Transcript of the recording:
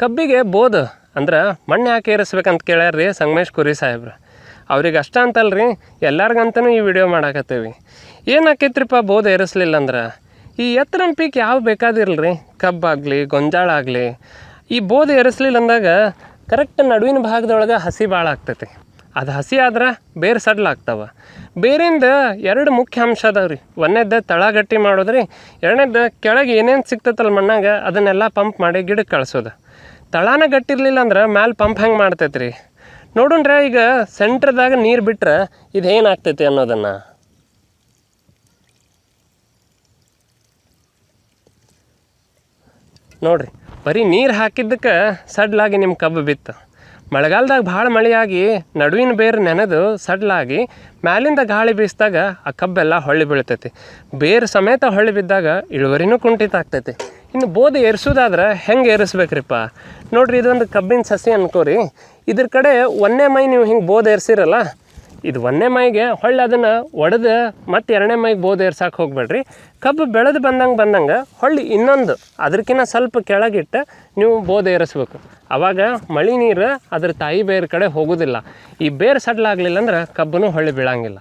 ಕಬ್ಬಿಗೆ ಬೋದ ಅಂದ್ರೆ ಮಣ್ಣು ಯಾಕೆ ಏರಿಸ್ಬೇಕಂತ ಕೇಳ್ಯಾರ್ರಿ ಸಂಗಮೇಶ್ ಕುರಿ ಸಾಹೇಬ್ರು. ಅವ್ರಿಗೆ ಅಷ್ಟ ಅಂತಲ್ರಿ, ಎಲ್ಲರಿಗಂತನೂ ಈ ವಿಡಿಯೋ ಮಾಡಾಕತ್ತೀವಿ. ಏನಾಕೈತ್ರಿಪ್ಪ ಬೋದ್ ಏರಿಸ್ಲಿಲ್ಲ ಅಂದ್ರೆ? ಈ ಎತ್ತರನ ಪೀಕ್ ಯಾವ ಬೇಕಾದಿರಲ್ರಿ? ಕಬ್ಬಾಗಲಿ ಗೊಂಜಾಳ ಆಗಲಿ ಈ ಬೋದು ಏರಿಸ್ಲಿಲ್ಲ ಅಂದಾಗ ಕರೆಕ್ಟ್ ನಡುವಿನ ಭಾಗದೊಳಗೆ ಹಸಿ ಭಾಳ ಆಗ್ತೈತಿ. ಅದು ಹಸಿ ಆದ್ರೆ ಬೇರೆ ಸಡ್ಲಾಗ್ತಾವ ಬೇರಿಂದ ಎರಡು ಮುಖ್ಯ ಅಂಶ ಅದಾವೆ ರೀ. ಒಂದೇದ್ದು ತಳ ಗಟ್ಟಿ ಮಾಡೋದ್ರಿ ಎರಡನೇದ್ದು ಕೆಳಗೆ ಏನೇನು ಸಿಗ್ತೈತಲ್ಲ ಮಣ್ಣಾಗ ಅದನ್ನೆಲ್ಲ ಪಂಪ್ ಮಾಡಿ ಗಿಡಕ್ಕೆ ಕಳಿಸೋದು. ತಳಾನ ಗಟ್ಟಿರಲಿಲ್ಲ ಅಂದ್ರೆ ಮ್ಯಾಲೆ ಪಂಪ್ ಹೆಂಗೆ ಮಾಡ್ತೈತೆ ರೀ ನೋಡುಣ್ರ ಈಗ ಸೆಂಟ್ರದಾಗ ನೀರು ಬಿಟ್ರೆ ಇದು ಏನಾಗ್ತೈತಿ ಅನ್ನೋದನ್ನು. ನೋಡ್ರಿ, ಬರೀ ನೀರು ಹಾಕಿದ್ದಕ್ಕೆ ಸಡ್ಲಾಗಿ ನಿಮ್ಮ ಕಬ್ಬು ಬಿತ್ತು. ಮಳೆಗಾಲದಾಗ ಭಾಳ ಮಳೆಯಾಗಿ ನಡುವಿನ ಬೇರು ನೆನೆದು ಸಡ್ಲಾಗಿ ಮ್ಯಾಲಿಂದ ಗಾಳಿ ಬೀಸಿದಾಗ ಆ ಕಬ್ಬೆಲ್ಲ ಹೊಳ್ಳಿ ಬೀಳ್ತೈತಿ. ಬೇರು ಸಮೇತ ಹೊಳ್ಳಿ ಬಿದ್ದಾಗ ಇಳುವರಿನೂ ಕುಂಠಿತ ಆಗ್ತೈತಿ ಇನ್ನು ಬೋಧಿ ಏರಿಸೋದಾದ್ರೆ ಹೆಂಗೆ ಏರಿಸ್ಬೇಕ್ರಿಪ್ಪ? ನೋಡ್ರಿ ಇದೊಂದು ಕಬ್ಬಿನ ಸಸಿ ಅನ್ಕೋರಿ. ಇದ್ರ ಕಡೆ ಒಂದೇ ಮೈ ನೀವು ಹಿಂಗೆ ಬೋಧ್ ಏರ್ಸಿರಲ್ಲ ಇದು ಒಂದನೇ ಮೈಗೆ ಹೊಳ್ಳಿ ಅದನ್ನು ಒಡೆದು ಮತ್ತೆ ಎರಡನೇ ಮೈಗೆ ಬೋದು ಏರ್ಸಕ್ಕೆ ಹೋಗ್ಬೇಡ್ರಿ. ಕಬ್ಬು ಬೆಳೆದು ಬಂದಂಗೆ ಬಂದಂಗೆ ಹೊಳ್ಳಿ ಇನ್ನೊಂದು ಅದಕ್ಕಿಂತ ಸ್ವಲ್ಪ ಕೆಳಗಿಟ್ಟು ನೀವು ಬೋದು ಏರಿಸ್ಬೇಕು. ಅವಾಗ ಮಳೆ ನೀರು ಅದ್ರ ತಾಯಿ ಬೇರೆ ಕಡೆ ಹೋಗೋದಿಲ್ಲ. ಈ ಬೇರು ಸಡ್ಲಾಗಲಿಲ್ಲ ಅಂದ್ರೆ ಕಬ್ಬನ್ನು ಹೊಳ್ಳಿ ಬೀಳಂಗಿಲ್ಲ.